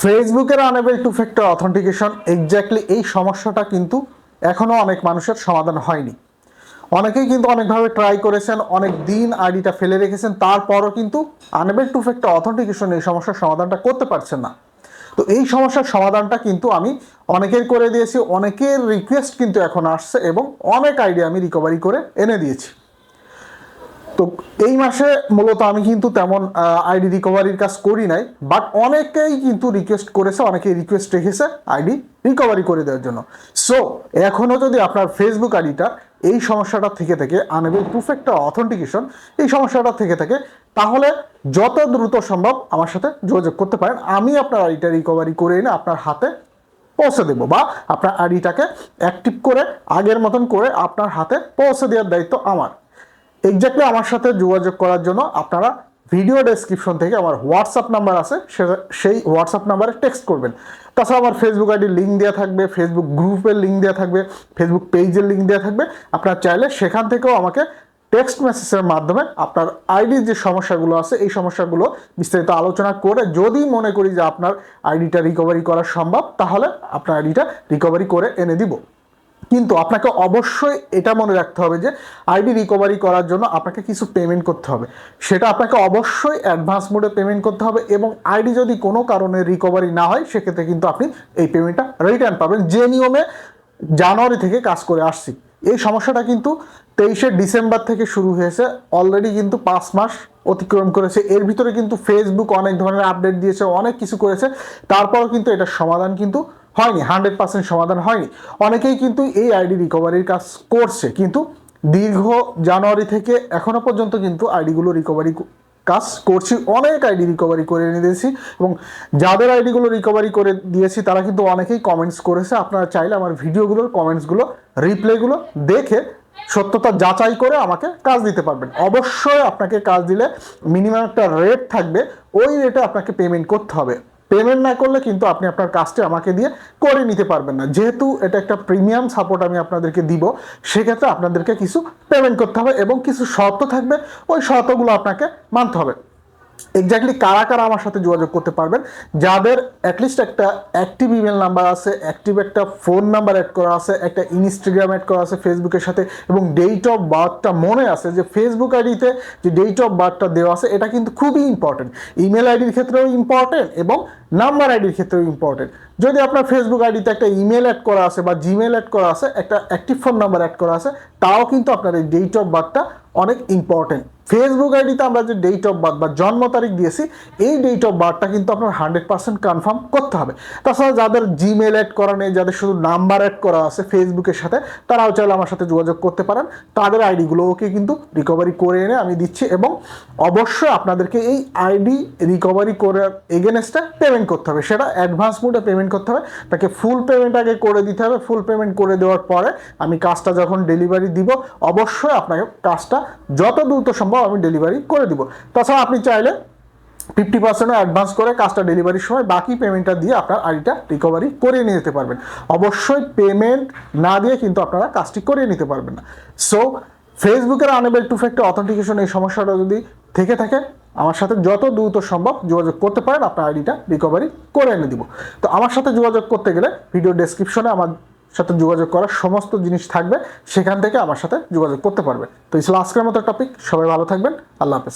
ফেসবুকের enable two factor authentication exactly এই সমস্যাটা কিন্তু এখনও অনেক মানুষের সমাধান হয়নি। অনেকেই কিন্তু অনেকভাবে ট্রাই করেছেন, অনেক দিন আইডিটা ফেলে রেখেছেন, তারপরও কিন্তু আনেবল টু ফ্যাক্টর অথেন্টিকেশন এই সমস্যার সমাধানটা করতে পারছেন না। তো এই সমস্যার সমাধানটা কিন্তু আমি অনেকের করে দিয়েছি, অনেকের রিকোয়েস্ট কিন্তু এখন আসছে এবং অনেক আইডিয়া আমি রিকভারি করে এনে দিয়েছি। তো এই মাসে মূলত আমি কিন্তু তেমন আইডি রিকভারির কাজ করি নাই বাট অনেকেই কিন্তু রিকোয়েস্ট করেছে, অনেকেই রিকোয়েস্ট রেখেছে আইডি রিকভারি করে দেওয়ার জন্য। সো এখনও যদি আপনার ফেসবুক আইডিটা এই সমস্যাটা থেকে থেকে আনেবল প্রুফ একটা অথেন্টিকেশন এই সমস্যাটা থেকে থাকে, তাহলে যত দ্রুত সম্ভব আমার সাথে যোগাযোগ করতে পারেন। আমি আপনার আইডিটা রিকভারি করে এনে আপনার হাতে পৌঁছে দেবো, বা আপনার আইডিটাকে অ্যাক্টিভ করে, আগের মতন করে আপনার হাতে পৌঁছে দেওয়ার দায়িত্ব আমার। এক্স্যাক্টলি আমার সাথে যোগাযোগ করার জন্য আপনারা ভিডিও ডেসক্রিপশন থেকে আমার হোয়াটসঅ্যাপ নাম্বার আছে সেই হোয়াটসঅ্যাপ নাম্বারে টেক্সট করবেন। তাছাড়া আমার ফেসবুক আইডির লিঙ্ক দেওয়া থাকবে ফেসবুক গ্রুপের লিঙ্ক দেওয়া থাকবে ফেসবুক পেজের লিঙ্ক দেওয়া থাকবে। আপনারা চাইলে সেখান থেকেও আমাকে টেক্সট মেসেজের মাধ্যমে আপনার আইডির যে সমস্যাগুলো আছে, এই সমস্যাগুলো বিস্তারিত আলোচনা করে যদি মনে করি যে আপনার আইডিটা রিকভারি করা সম্ভব, তাহলে আপনার আইডিটা রিকভারি করে এনে দিব। কিন্তু আপনাকে অবশ্যই এটা মনে রাখতে হবে যে আইডি রিকভারি করার জন্য আপনাকে কিছু পেমেন্ট করতে হবে। সেটা আপনাকে অবশ্যই অ্যাডভান্স মোডে পেমেন্ট করতে হবে এবং আইডি যদি কোনো কারণে রিকভারি না হয়, সেক্ষেত্রে কিন্তু আপনি এই পেমেন্টটা রিটার্ন পাবেন। যে নিয়মে জানুয়ারি থেকে কাজ করে আসছি। এই সমস্যাটা কিন্তু তেইশে ডিসেম্বর থেকে শুরু হয়েছে। অলরেডি কিন্তু পাঁচ মাস অতিক্রম করেছে। এর ভিতরে কিন্তু ফেসবুক অনেক ধরনের আপডেট দিয়েছে, অনেক কিছু করেছে। তারপরও কিন্তু এটার সমাধান কিন্তু হয়নি হান্ড্রেড পার্সেন্ট সমাধান হয়নি। অনেকেই কিন্তু এই আইডি রিকভারির কাজ করছে, কিন্তু দীর্ঘ জানুয়ারি থেকে এখনও পর্যন্ত কিন্তু আইডিগুলো রিকভারি কাজ করছি, অনেক আইডি রিকভারি করে এনে দিয়েছি এবং যাদের আইডিগুলো রিকভারি করে দিয়েছি, তারা কিন্তু অনেকেই কমেন্টস করেছে। আপনারা চাইলে আমার ভিডিওগুলোর কমেন্টসগুলো রিপ্লেগুলো দেখে সত্যতা যাচাই করে আমাকে কাজ দিতে পারবেন। অবশ্যই আপনাকে কাজ দিলে মিনিমাম একটা রেট থাকবে, ওই রেটে আপনাকে পেমেন্ট করতে হবে। পেমেন্ট না করলে কিন্তু আপনি আপনার কাজটি আমাকে দিয়ে করে নিতে পারবেন না। যেহেতু এটা একটা প্রিমিয়াম সাপোর্ট আমি আপনাদেরকে দিব, সেক্ষেত্রে আপনাদেরকে কিছু পেমেন্ট করতে হবে এবং কিছু শর্ত থাকবে, ওই শর্তগুলো আপনাকে মানতে হবে। এক্স্যাক্টলি কারা কারা আমার সাথে যোগাযোগ করতে পারবেন? যাদের অ্যাটলিস্ট একটা অ্যাক্টিভ ইমেল নাম্বার আছে অ্যাক্টিভ একটা ফোন নাম্বার অ্যাড করা আছে, একটা ইনস্টাগ্রাম অ্যাড করা আছে ফেসবুকের সাথে, এবং ডেট অফ বার্থটা মনে আছে, যে ফেসবুক আইডিতে যে ডেট অফ বার্থটা দেওয়া আছে, এটা কিন্তু খুবই ইম্পর্টেন্ট ইমেল আইডির ক্ষেত্রেও ইম্পর্টেন্ট এবং নাম্বার আইডির ক্ষেত্রেও ইম্পর্টেন্ট যদি আপনার ফেসবুক আইডিতে একটা ইমেল অ্যাড করা আছে বা জিমেল অ্যাড করা আছে, একটা অ্যাক্টিভ ফোন নাম্বার অ্যাড করা আছে, তাও কিন্তু আপনার এই ডেট অফ বার্থটা অনেক ইম্পর্টেন্ট ফেসবুক আইডিতে আমরা যে ডেট অফ বার্থ বা জন্ম তারিখ দিয়েছি, এই ডেট অফ বার্থটা কিন্তু আপনার হান্ড্রেড পার্সেন্ট কনফার্ম করতে হবে। তাছাড়া যাদের জিমেল অ্যাড করা নেই, যাদের শুধু নাম্বার অ্যাড করা আছে ফেসবুকের সাথে, তারাও চাইলে আমার সাথে যোগাযোগ করতে পারেন। তাদের আইডিগুলোকে কিন্তু রিকভারি করে এনে আমি দিচ্ছি এবং অবশ্যই আপনাদেরকে এই আইডি রিকভারি করার এগেনস্টটা পেমেন্ট করতে হবে। সেটা অ্যাডভান্স মোডে পেমেন্ট করতে হবে। তাকে ফুল পেমেন্ট আগে করে দিতে হবে। ফুল পেমেন্ট করে দেওয়ার পরে আমি কাজটা যখন ডেলিভারি দিব, অবশ্যই আপনাকে কাজটা যত দ্রুত সম্ভব আমি ডেলিভারি করে দিব। তাছাড়া আপনি চাইলে ফিফটি পার্সেন্টও অ্যাডভান্স করে কাজটা ডেলিভারির সময় বাকি পেমেন্টটা দিয়ে আপনার আইডিটা রিকভারি করিয়ে নিয়ে যেতে পারবেন। অবশ্যই পেমেন্ট না দিয়ে কিন্তু আপনারা কাজটি করিয়ে নিতে পারবেন না। সো ফেসবুকের আনেবল টু ফ্যাক্টর অথেন্টিকেশন এই সমস্যাটা যদি থেকে থাকে, আমার সাথে যত দ্রুত সম্ভব যোগাযোগ করতে পারেন, আপনার আইডিটা রিকভারি করে এনে দিব। তো আমার সাথে যোগাযোগ করতে গেলে ভিডিও ডেসক্রিপশনে আমার সাথে যোগাযোগ করার সমস্ত জিনিস থাকবে, সেখান থেকে আমার সাথে যোগাযোগ করতে পারবে। তো ইসলাম আজকের মতো টপিক সবাই ভালো থাকবেন, আল্লাহ হাফেজ।